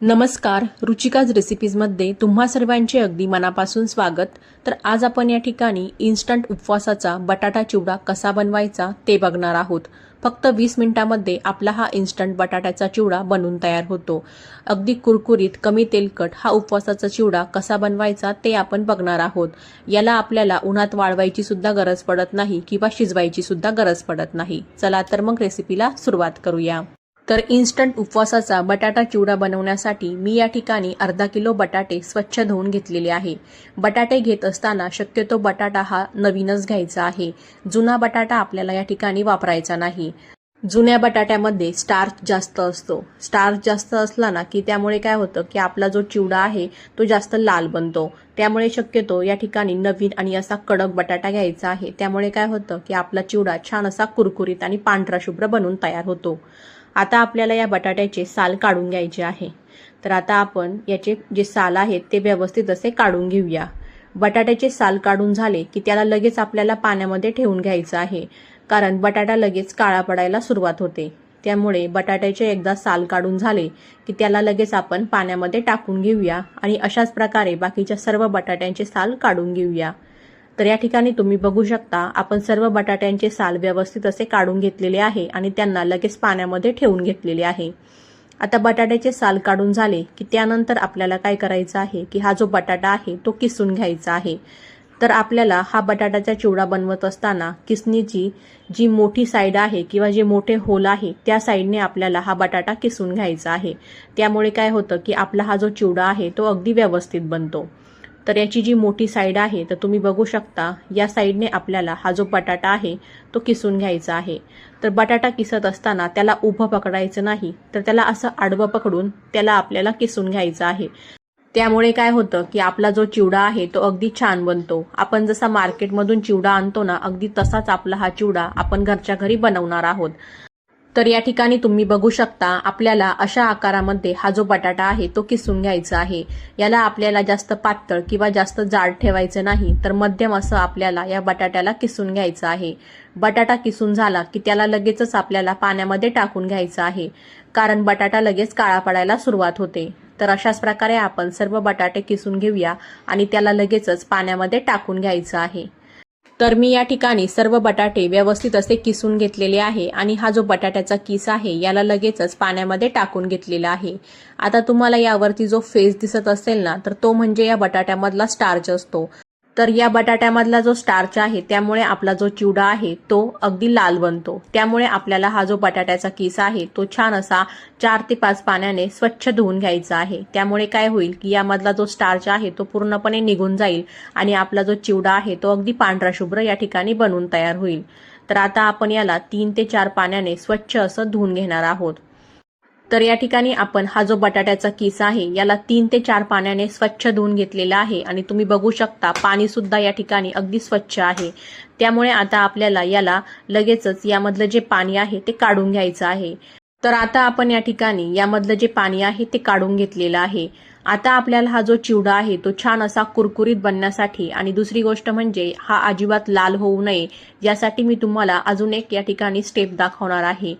नमस्कार रुचिकाज रेसिपीजमध्ये तुम्हा सर्वांचे अगदी मनापासून स्वागत. तर आज आपण या ठिकाणी इन्स्टंट उपवासाचा बटाटा चिवडा कसा बनवायचा ते बघणार आहोत. फक्त वीस मिनिटामध्ये आपला हा इन्स्टंट बटाट्याचा चिवडा बनून तयार होतो. अगदी कुरकुरीत कमी तेलकट हा उपवासाचा चिवडा कसा बनवायचा ते आपण बघणार आहोत. याला आपल्याला उन्हात वाळवायची सुद्धा गरज पडत नाही किंवा शिजवायची सुद्धा गरज पडत नाही. चला तर मग रेसिपीला सुरुवात करूया. तर इन्स्टंट उपवासाचा बटाटा चिवडा बनवण्यासाठी मी या ठिकाणी अर्धा किलो बटाटे स्वच्छ धुवून घेतलेले आहे. बटाटे घेत असताना शक्यतो बटाटा हा नवीनच घ्यायचा आहे. जुना बटाटा आपल्याला या ठिकाणी वापरायचा नाही. जुन्या बटाट्यामध्ये स्टार्च जास्त असतो. स्टार्च जास्त असला ना की त्यामुळे काय होतं की आपला जो चिवडा आहे तो जास्त लाल बनतो. त्यामुळे शक्यतो या ठिकाणी नवीन आणि असा कडक बटाटा घ्यायचा आहे. त्यामुळे काय होतं की आपला चिवडा छान असा कुरकुरीत आणि पांढरा शुभ्र बनून तयार होतो. आता आपल्याला या बटाट्याचे साल काढून घ्यायचे आहे. तर आता आपण याचे जे साल आहेत ते व्यवस्थित असे काढून घेऊया. बटाट्याचे साल काढून झाले की त्याला लगेच आपल्याला पाण्यामध्ये ठेवून घ्यायचं आहे. कारण बटाटा लगेच काळा पडायला सुरुवात होते. त्यामुळे बटाट्याचे एकदा साल काढून झाले की त्याला लगेच आपण पाण्यामध्ये टाकून घेऊया आणि अशाच प्रकारे बाकीच्या सर्व बटाट्यांचे साल काढून घेऊया. तर या ठिकाणी तुम्ही बघू शकता आपण सर्व बटाट्यांचे साल व्यवस्थित असे काढून घेतलेले आहे आणि त्यांना लगेच पाण्यामध्ये ठेवून घेतलेले आहे. आता बटाट्याचे साल काढून झाले की त्यानंतर आपल्याला काय करायचं आहे की हा जो बटाटा आहे तो किसून घ्यायचा आहे. तर आपल्याला हा बटाट्याचा चिवडा बनवत असताना किसणीची जी मोठी साईड आहे किंवा जे मोठे होल आहे त्या साईडने आपल्याला हा बटाटा किसून घ्यायचा आहे. त्यामुळे काय होतं की आपला हा जो चिवडा आहे तो अगदी व्यवस्थित बनतो. तर याची जी मोठी साईड आहे तर तुम्ही बघू शकता या साईडने आपल्याला हा जो बटाटा आहे तो किसून घ्यायचा आहे. तर बटाटा किसत असताना त्याला उभं पकडायचं नाही तर त्याला असं आडवं पकडून त्याला आपल्याला किसून घ्यायचं आहे. त्यामुळे काय होतं की आपला जो चिवडा आहे तो अगदी छान बनतो. आपण जसा मार्केटमधून चिवडा आणतो ना अगदी तसाच आपला हा चिवडा आपण घरच्या घरी बनवणार आहोत. तर या ठिकाणी तुम्ही बघू शकता आपल्याला अशा आकारामध्ये हा जो बटाटा आहे तो किसून घ्यायचा आहे. याला आपल्याला जास्त पातळ किंवा जास्त जाड ठेवायचं नाही तर मध्यम असं आपल्याला या बटाट्याला किसून घ्यायचं आहे. बटाटा किसून झाला की त्याला लगेचच आपल्याला पाण्यामध्ये टाकून घ्यायचं आहे कारण बटाटा लगेच काळा पडायला सुरुवात होते. तर अशाच प्रकारे आपण सर्व बटाटे किसून घेऊया आणि त्याला लगेचच पाण्यामध्ये टाकून घ्यायचं आहे. तर मी या ठिकाणी सर्व बटाटे व्यवस्थित असे किसून घेतलेले आहे आणि हा जो बटाट्याचा किस आहे याला लगेचच पाण्यामध्ये टाकून घेतलेला आहे. आता तुम्हाला यावरती जो फेस दिसत असेल ना तर तो म्हणजे या बटाट्यामधला स्टार्च असतो. तर या बटाट्यामधला जो स्टार्च आहे त्यामुळे आपला जो चिवडा आहे तो अगदी लाल बनतो. त्यामुळे आपल्याला हा जो बटाट्याचा किस आहे तो छान असा चार ते पाच पाण्याने स्वच्छ धुवून घ्यायचा आहे. त्यामुळे काय होईल की यामधला जो स्टार्च आहे तो पूर्णपणे निघून जाईल आणि आपला जो चिवडा आहे तो अगदी पांढरा शुभ्र या ठिकाणी बनून तयार होईल. तर आता आपण याला तीन ते चार पाण्याने स्वच्छ असं धुवून घेणार आहोत. तर या ठिकाणी आपण हा जो बटाट्याचा किस आहे याला तीन ते चार पाण्याने स्वच्छ धुवून घेतलेला आहे आणि तुम्ही बघू शकता पाणी सुद्धा या ठिकाणी अगदी स्वच्छ आहे. त्यामुळे आता आपल्याला याला लगेचच यामधलं जे पाणी आहे ते काढून घ्यायचं आहे. तर आता आपण या ठिकाणी यामधलं जे पाणी आहे ते काढून घेतलेलं आहे. आता आपल्याला हा जो चिवडा आहे तो छान असा कुरकुरीत बनण्यासाठी आणि दुसरी गोष्ट म्हणजे हा अजिबात लाल होऊ नये यासाठी मी तुम्हाला अजून एक या ठिकाणी स्टेप दाखवणार आहे.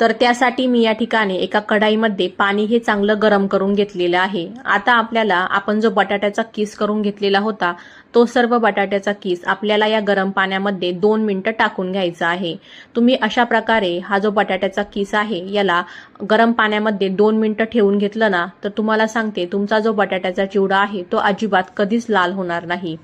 तर त्यासाठी मी या ठिकाणी एका कढाईमध्ये पाणी हे चांगलं गरम करून घेतलेलं आहे. आता आपल्याला आपण जो बटाट्याचा किस करून घेतलेला होता तो सर्व बटाट्याचा किस आपल्याला या गरम पाण्यामध्ये दोन मिनटं टाकून घ्यायचा आहे. तुम्ही अशा प्रकारे हा जो बटाट्याचा किस आहे याला गरम पाण्यामध्ये दोन मिनटं ठेवून घेतलं ना तर तुम्हाला सांगते तुमचा जो बटाट्याचा चिवडा आहे तो अजिबात कधीच लाल होणार नाही.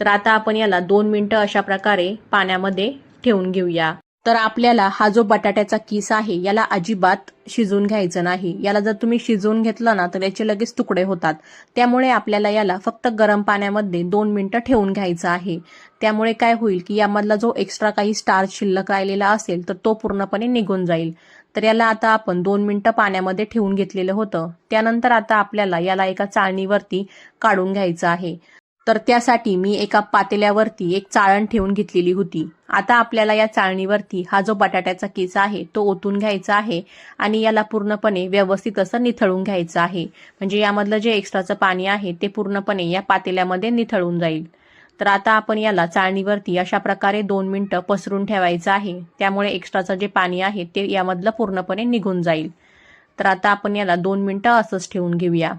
तर आता आपण याला दोन मिनटं अशा प्रकारे पाण्यामध्ये ठेवून घेऊया. तर आपल्याला हा जो बटाट्याचा किस आहे याला अजिबात शिजवून घ्यायचं नाही. याला जर तुम्ही शिजवून घेतलं ना तर याचे लगेच तुकडे होतात. त्यामुळे आपल्याला याला फक्त गरम पाण्यामध्ये दोन मिनटं ठेवून घ्यायचं आहे. त्यामुळे काय होईल की यामधला जो एक्स्ट्रा काही स्टार्च शिल्लक राहिलेला असेल तर तो पूर्णपणे निघून जाईल. तर याला आता आपण दोन मिनटं पाण्यामध्ये ठेवून घेतलेलं होतं. त्यानंतर आता आपल्याला याला एका चाळणीवरती काढून घ्यायचं आहे. तर त्यासाठी मी एका पातेल्यावरती एक चाळण ठेवून घेतलेली होती. आता आपल्याला या चाळणीवरती हा जो बटाट्याचा किसा आहे तो ओतून घ्यायचा आहे आणि याला पूर्णपणे व्यवस्थित असं निथळून घ्यायचं आहे. म्हणजे यामधलं जे एक्स्ट्राचं पाणी आहे ते पूर्णपणे या पातेल्यामध्ये निथळून जाईल. तर आता आपण याला चाळणीवरती अशा प्रकारे दोन मिनटं पसरून ठेवायचं आहे. त्यामुळे एक्स्ट्राचं जे पाणी आहे ते यामधलं पूर्णपणे निघून जाईल. तर आता आपण याला दोन मिनटं असंच ठेवून घेऊया.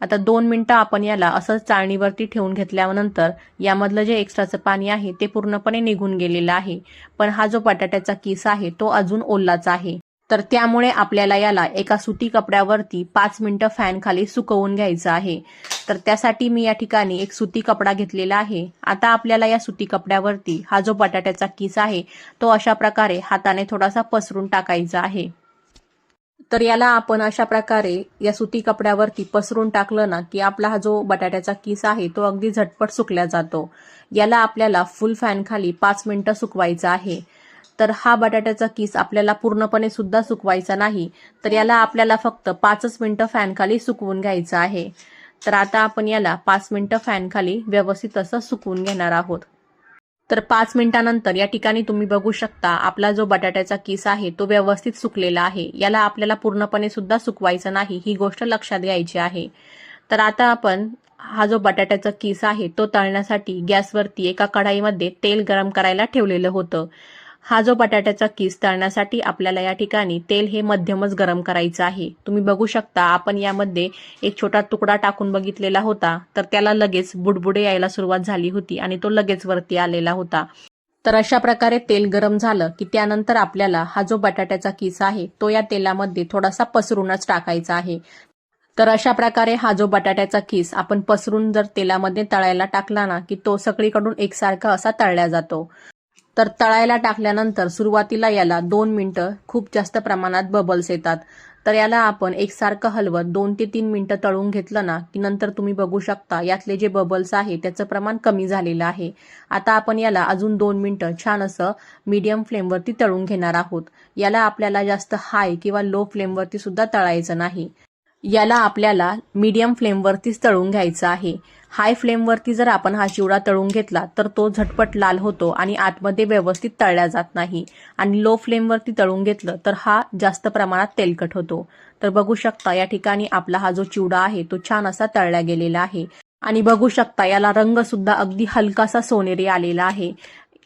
आता दोन मिनटं आपण याला असंच चाळणीवरती ठेवून घेतल्यानंतर यामधलं जे एक्स्ट्राचं पाणी आहे ते पूर्णपणे निघून गेलेलं आहे. पण हा जो बटाट्याचा किस आहे तो अजून ओल्लाचा आहे. तर त्यामुळे आपल्याला याला एका सुती कपड्यावरती पाच मिनिटं फॅन खाली सुकवून घ्यायचं आहे. तर त्यासाठी मी या ठिकाणी एक सुती कपडा घेतलेला आहे. आता आपल्याला या सुती कपड्यावरती हा जो बटाट्याचा किस आहे तो अशा प्रकारे हाताने थोडासा पसरून टाकायचा आहे. तर याला आपण अशा प्रकारे या सुती कपड्यावरती पसरून टाकलं ना की आपला हा जो बटाट्याचा किस आहे तो अगदी झटपट सुकल्या जातो. याला आपल्याला फुल फॅन खाली पाच मिनिटं सुकवायचा आहे. तर हा बटाट्याचा किस आपल्याला पूर्णपणे सुद्धा सुकवायचा नाही. तर याला आपल्याला फक्त पाचच मिनिटं फॅनखाली सुकवून घ्यायचं आहे. तर आता आपण याला पाच मिनिटं फॅनखाली व्यवस्थित असं सुकवून घेणार आहोत. तर पाच मिनिटानंतर या ठिकाणी तुम्ही बघू शकता आपला जो बटाट्याचा किस आहे तो व्यवस्थित सुकलेला आहे. याला आपल्याला पूर्णपणे सुद्धा सुकवायचं नाही ही गोष्ट लक्षात घ्यायची आहे. तर आता आपण हा जो बटाट्याचा किस आहे तो तळण्यासाठी गॅसवरती एका कढाईमध्ये तेल गरम करायला ठेवलेलं होतं. हा जो बटाट्याचा किस तळण्यासाठी आपल्याला या ठिकाणी तेल हे मध्यमच गरम करायचं आहे. तुम्ही बघू शकता आपण यामध्ये एक छोटा तुकडा टाकून बघितलेला होता तर त्याला लगेच बुडबुडे यायला सुरुवात झाली होती आणि तो लगेच वरती आलेला होता. तर अशा प्रकारे तेल गरम झालं की त्यानंतर आपल्याला हा जो बटाट्याचा किस आहे तो या तेलामध्ये थोडासा पसरूनच टाकायचा आहे. तर अशा प्रकारे हा जो बटाट्याचा किस आपण पसरून जर तेलामध्ये तळायला टाकला ना की तो सगळीकडून एकसारखा असा तळला जातो. तर तळायला टाकल्यानंतर सुरुवातीला याला दोन मिनटं खूप जास्त प्रमाणात बबल्स येतात. तर याला आपण एकसारखं हलवत दोन ते तीन मिनटं तळून घेतलं ना की नंतर तुम्ही बघू शकता यातले जे बबल्स आहे त्याचं प्रमाण कमी झालेलं आहे. आता आपण याला अजून दोन मिनटं छान असं मीडियम फ्लेमवरती तळून घेणार आहोत. याला आपल्याला जास्त हाय किंवा लो फ्लेमवरती सुद्धा तळायचं नाही. याला आपल्याला मीडियम फ्लेमवरतीच तळून घ्यायचं आहे. हाय फ्लेमवरती जर आपण हा चिवडा तळून घेतला तर तो झटपट लाल होतो आणि आतमध्ये व्यवस्थित तळला जात नाही. आणि लो फ्लेमवरती तळून घेतलं तर हा जास्त प्रमाणात तेलकट होतो. तर बघू शकता या ठिकाणी आपला हा जो चिवडा आहे तो छान असा तळला गेलेला आहे. आणि बघू शकता याला रंग सुद्धा अगदी हलकासा सोनेरी आलेला आहे.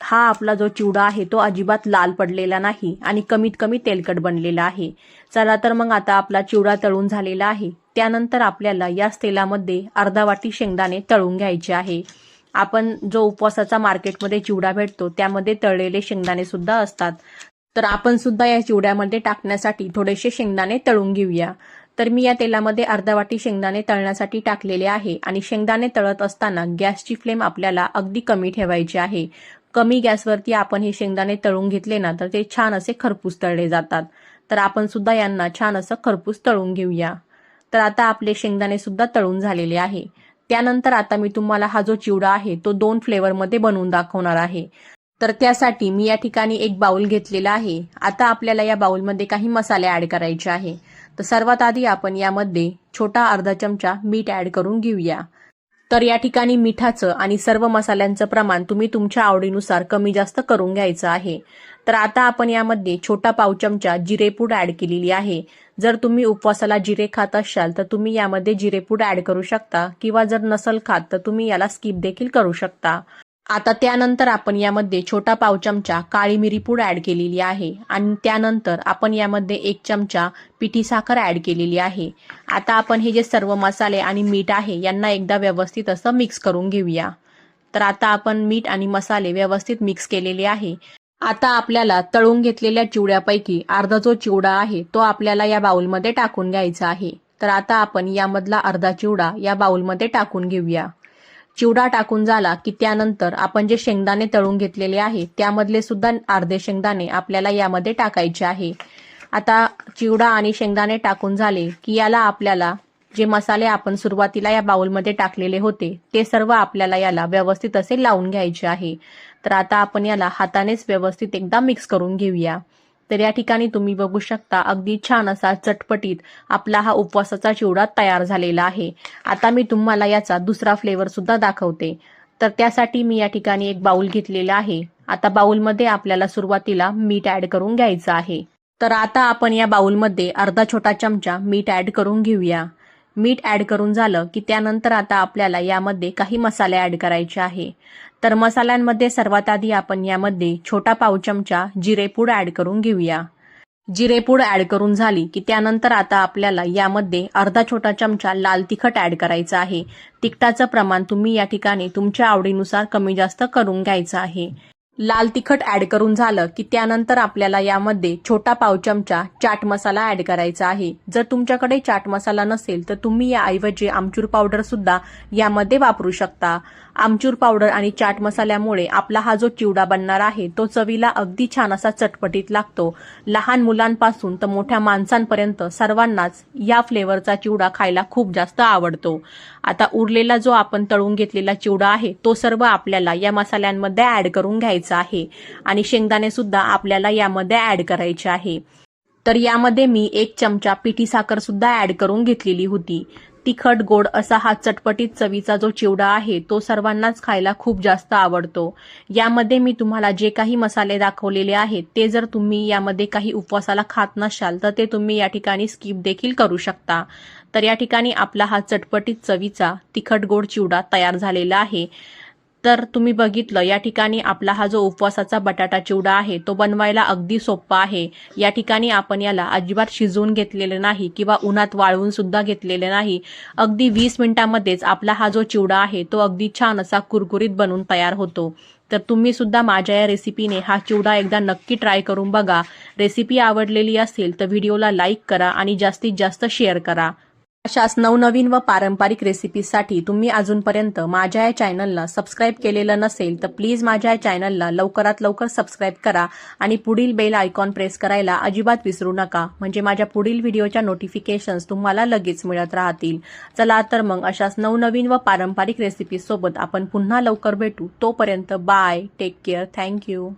हा आपला जो चिवडा आहे तो अजिबात लाल पडलेला नाही आणि कमीत कमी तेलकट बनलेला आहे. चला तर मग आता आपला चिवडा तळून झालेला आहे. त्यानंतर आपल्याला याच तेलामध्ये अर्धा वाटी शेंगदाणे तळून घ्यायचे आहे. आपण जो उपवासाचा मार्केटमध्ये चिवडा भेटतो त्यामध्ये तळलेले शेंगदाणे सुद्धा असतात. तर आपण सुद्धा या चिवड्यामध्ये टाकण्यासाठी थोडेसे शेंगदाणे तळून घेऊया. तर मी या तेलामध्ये अर्धा वाटी शेंगदाणे तळण्यासाठी टाकलेले आहे आणि शेंगदाणे तळत असताना गॅसची फ्लेम आपल्याला अगदी कमी ठेवायची आहे. कमी गॅसवरती आपण हे शेंगदाणे तळून घेतले ना तर ते छान असे खरपूस तळले जातात. तर आपण सुद्धा यांना छान असं खरपूस तळून घेऊया. तर आता आपले शेंगदाणे सुद्धा तळून झालेले आहे. त्यानंतर आता मी तुम्हाला हा जो चिवडा आहे तो दोन फ्लेवरमध्ये बनवून दाखवणार आहे. तर त्यासाठी मी या ठिकाणी एक बाउल घेतलेला आहे. आता आपल्याला या बाउलमध्ये काही मसाले ऍड करायचे आहे. तर सर्वात आधी आपण यामध्ये छोटा अर्धा चमचा मीठ ऍड करून घेऊया. तर या ठिकाणी मिठाचं आणि सर्व मसाल्यांचं प्रमाण तुम्ही तुमच्या आवडीनुसार कमी जास्त करून घ्यायचं आहे. तर आता आपण यामध्ये छोटा पाव चमचा जिरेपूड ऍड केलेली आहे. जर तुम्ही उपवासाला जिरे खात असाल तर तुम्ही यामध्ये जिरेपूड ऍड करू शकता. किंवा जर नसल खात तर तुम्ही याला स्किप देखील करू शकता. आता त्यानंतर आपण यामध्ये छोटा पाव चमचा काळी मिरी पूड ॲड केलेली आहे आणि त्यानंतर आपण यामध्ये एक चमचा पिठी साखर ॲड केलेली आहे. आता आपण हे जे सर्व मसाले आणि मीठ आहे यांना एकदा व्यवस्थित असं मिक्स करून घेऊया. तर आता आपण मीठ आणि मसाले व्यवस्थित मिक्स केलेले आहे. आता आपल्याला तळून घेतलेल्या चिवड्यापैकी अर्धा जो चिवडा आहे तो आपल्याला या बाउलमध्ये टाकून घ्यायचा आहे. तर आता आपण यामधला अर्धा चिवडा या बाउलमध्ये टाकून घेऊया. चिवडा टाकून झाला की त्यानंतर आपण जे शेंगदाणे तळून घेतलेले आहे त्यामधले सुद्धा अर्धे शेंगदाणे आपल्याला यामध्ये टाकायचे आहे. आता चिवडा आणि शेंगदाणे टाकून झाले की याला आपल्याला जे मसाले आपण सुरुवातीला या बाउलमध्ये टाकलेले होते ते सर्व आपल्याला याला व्यवस्थित असे लावून घ्यायचे आहे. तर आता आपण याला हातानेच व्यवस्थित एकदा मिक्स करून घेऊया. तर या ठिकाणी तुम्ही बघू शकता अगदी छान असा चटपटीत आपला हा उपवासाचा चिवडा तयार झालेला आहे. आता मी तुम्हाला याचा दुसरा फ्लेवर सुद्धा दाखवते. तर त्यासाठी मी या ठिकाणी एक बाउल घेतलेला आहे. आता बाउलमध्ये आपल्याला सुरुवातीला मीठ ऍड करून घ्यायचं आहे. तर आता आपण या बाउलमध्ये अर्धा छोटा चमचा मीठ ऍड करून घेऊया. मीठ ऍड करून झालं की त्यानंतर आता आपल्याला यामध्ये काही मसाले ॲड करायचे आहे. तर मसाल्यांमध्ये सर्वात आधी आपण यामध्ये छोटा पाव चमचा जिरेपूड ॲड करून घेऊया. जिरेपूड ॲड करून झाली की त्यानंतर आता आपल्याला यामध्ये अर्धा छोटा चमचा लाल तिखट ॲड करायचा आहे. तिखटाचं प्रमाण तुम्ही या ठिकाणी तुमच्या आवडीनुसार कमी जास्त करून घ्यायचं आहे. लाल तिखट ऍड करून झालं की त्यानंतर आपल्याला यामध्ये छोटा पाव चमचा चाट मसाला ऍड करायचा आहे. जर तुमच्याकडे चाट मसाला नसेल तर तुम्ही याऐवजी आमचूर पावडर सुद्धा यामध्ये वापरू शकता. आमचूर पावडर आणि चाट मसाल्यामुळे आपला हा जो चिवडा बनणार आहे तो चवीला अगदी छान असा चटपटीत लागतो. लहान मुलांपासून तर मोठ्या माणसांपर्यंत सर्वांनाच या फ्लेवरचा चिवडा खायला खूप जास्त आवडतो. आता उरलेला जो आपण तळून घेतलेला चिवडा आहे तो सर्व आपल्याला या मसाल्यांमध्ये ऍड करून घ्यायचा आहे आणि शेंगदाणे सुद्धा आपल्याला यामध्ये ऍड करायचे आहे. तर यामध्ये मी एक चमचा पिठी साखर सुद्धा ऍड करून घेतलेली होती. तिखट गोड असा हा चटपटीत चवीचा जो चिवडा आहे तो सर्वांनाच खायला खूप जास्त आवडतो. यामध्ये मी तुम्हाला जे काही मसाले दाखवलेले आहेत ते जर तुम्ही यामध्ये काही उपवासाला खात नसाल तर ते तुम्ही या ठिकाणी स्किप देखील करू शकता. तर या ठिकाणी आपला हा चटपटीत चवीचा तिखट गोड चिवडा तयार झालेला आहे. तर तुम्ही बघितलं या ठिकाणी आपला हा जो उपवासाचा बटाटा चिवडा आहे तो बनवायला अगदी सोपा आहे. या ठिकाणी आपण याला अजिबात शिजवून घेतलेलं नाही किंवा उन्हात वाळवून सुद्धा घेतलेले नाही. अगदी वीस मिनिटांमध्येच आपला हा जो चिवडा आहे तो अगदी छान असा कुरकुरीत बनून तयार होतो. तर तुम्ही सुद्धा माझ्या या रेसिपीने हा चिवडा एकदा नक्की ट्राय करून बघा. रेसिपी आवडलेली असेल तर व्हिडिओला लाईक करा आणि जास्तीत जास्त शेअर करा. अशाच नवनवीन व पारंपरिक रेसिपीसाठी तुम्ही अजूनपर्यंत माझ्या या चॅनलला सबस्क्राईब केलेलं नसेल तर प्लीज माझ्या या चॅनलला लवकरात लवकर सबस्क्राईब करा आणि पुढील बेल आयकॉन प्रेस करायला अजिबात विसरू नका. म्हणजे माझ्या पुढील व्हिडिओच्या नोटिफिकेशन्स तुम्हाला लगेच मिळत राहतील. चला तर मग अशाच नवनवीन व पारंपरिक रेसिपीसोबत आपण पुन्हा लवकर भेटू. तोपर्यंत बाय टेक केअर थँक्यू